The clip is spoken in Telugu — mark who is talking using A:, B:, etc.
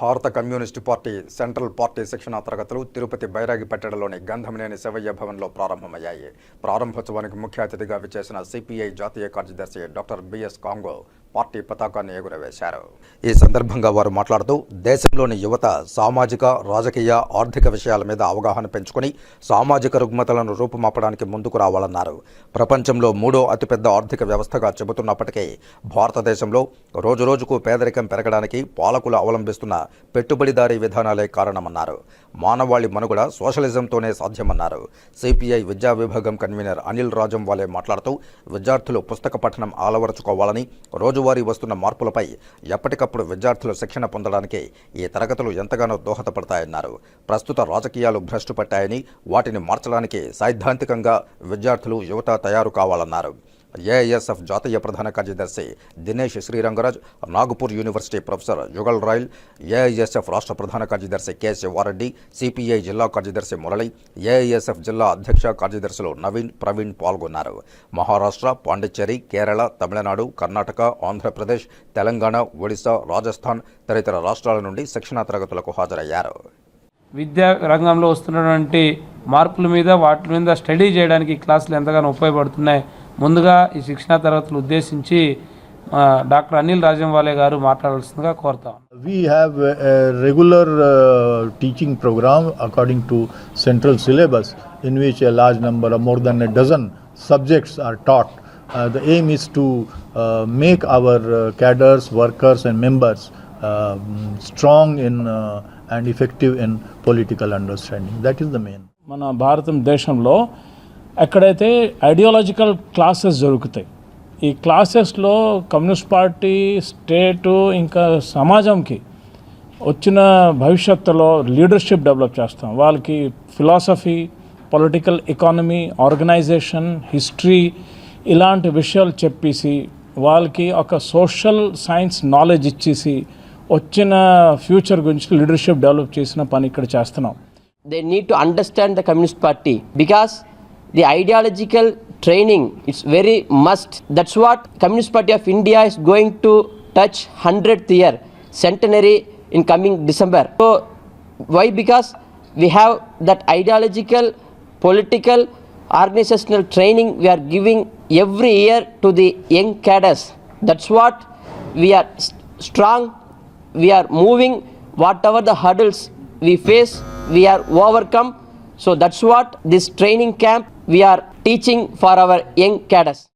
A: భారత కమ్యూనిస్టు పార్టీ సెంట్రల్ పార్టీ శిక్షణా తరగతులు తిరుపతి బైరాగిపట్టణలోని గంధంనేని శివయ్య భవన్లో ప్రారంభమయ్యాయి. ప్రారంభోత్సవానికి ముఖ్య అతిథిగా విచ్చేసిన సిపిఐ జాతీయ కార్యదర్శి డాక్టర్ బిఎస్ కాంగో పార్టీ పతాకాన్ని ఎగురవేశారు. ఈ సందర్భంగా వారు మాట్లాడుతూ దేశంలోని యువత సామాజిక రాజకీయ ఆర్థిక విషయాల మీద అవగాహన పెంచుకొని సామాజిక రుగ్మతలను రూపుమాపడానికి ముందుకు రావాలన్నారు. ప్రపంచంలో మూడో అతిపెద్ద ఆర్థిక వ్యవస్థగా చెబుతున్నప్పటికీ భారతదేశంలో రోజురోజుకు పేదరికం పెరగడానికి పాలకులు అవలంబిస్తున్న పెట్టుబడిదారీ విధానాలే కారణమన్నారు. మానవాళి మనుగడ సోషలిజంతోనే సాధ్యమన్నారు. సిపిఐ విద్యా విభాగం కన్వీనర్ అనిల్ రాజం వాలే మాట్లాడుతూ విద్యార్థులు పుస్తక పఠనం అలవరుచుకోవాలని రోజువారీ వస్తున్న మార్పులపై ఎప్పటికప్పుడు విద్యార్థులు శిక్షణ పొందడానికి ఈ తరగతులు ఎంతగానో దోహదపడతాయన్నారు. ప్రస్తుత రాజకీయాలు భ్రష్టు పట్టాయని వాటిని మార్చడానికి సైద్ధాంతికంగా విద్యార్థులు యువత తయారు కావాలన్నారు. ఏఐఎస్ఎఫ్ జాతీయ ప్రధాన కార్యదర్శి Dinesh Srirangaraj Nagpur university professor Yugal Rayal AISF రాష్ట్ర ప్రధాన కార్యదర్శి కె శివారెడ్డి సిపిఐ జిల్లా కార్యదర్శి మురళి ఏఐఎస్ఎఫ్ జిల్లా అధ్యక్ష కార్యదర్శులు నవీన్ ప్రవీణ్ పాల్గొన్నారు. మహారాష్ట్ర పాండిచ్చేరి కేరళ తమిళనాడు కర్ణాటక ఆంధ్రప్రదేశ్ తెలంగాణ ఒడిశా రాజస్థాన్ తదితర రాష్ట్రాల నుండి శిక్షణా తరగతులకు హాజరయ్యారు.
B: విద్యా రంగంలో వస్తున్నటువంటి మార్పుల మీద వాటి మీద స్టడీ చేయడానికి క్లాసులు ఎంతగానో ఉపయోగపడుతున్నాయి. ముందుగా ఈ శిక్షణా తరగతులు ఉద్దేశించి డాక్టర్ అనిల్ రాజంవాలే గారు మాట్లాడాల్సిందిగా కోరుతాం
C: regular uh, teaching program according to central syllabus in which a large number of more than a dozen subjects are taught. Uh, the aim is to uh, make our uh, cadres, workers, and members uh, strong in uh, and effective in political understanding. That is the main.
D: మన భారతదేశంలో ఎక్కడైతే ఐడియాలజికల్ క్లాసెస్ జరుగుతాయి ఈ క్లాసెస్లో కమ్యూనిస్ట్ పార్టీ స్టేటు ఇంకా సమాజంకి వచ్చిన భవిష్యత్తులో లీడర్షిప్ డెవలప్ చేస్తాం. వాళ్ళకి philosophy political economy organisation history ఇలాంటి విషయాలు చెప్పేసి వాళ్ళకి ఒక సోషల్ సైన్స్ నాలెడ్జ్ ఇచ్చేసి వచ్చిన ఫ్యూచర్ గురించి లీడర్షిప్ డెవలప్ చేసిన పని ఇక్కడ చేస్తున్నాం.
E: They need to understand the communist party because the ideological training is very must. That's what communist party of india is going to touch 100th year centenary in coming december. So why? Because we have that ideological political organizational training we are giving every year to the young cadres. That's what we are strong we are moving whatever the hurdles we face we are overcome. So that's what this training camp we are teaching for our young cadres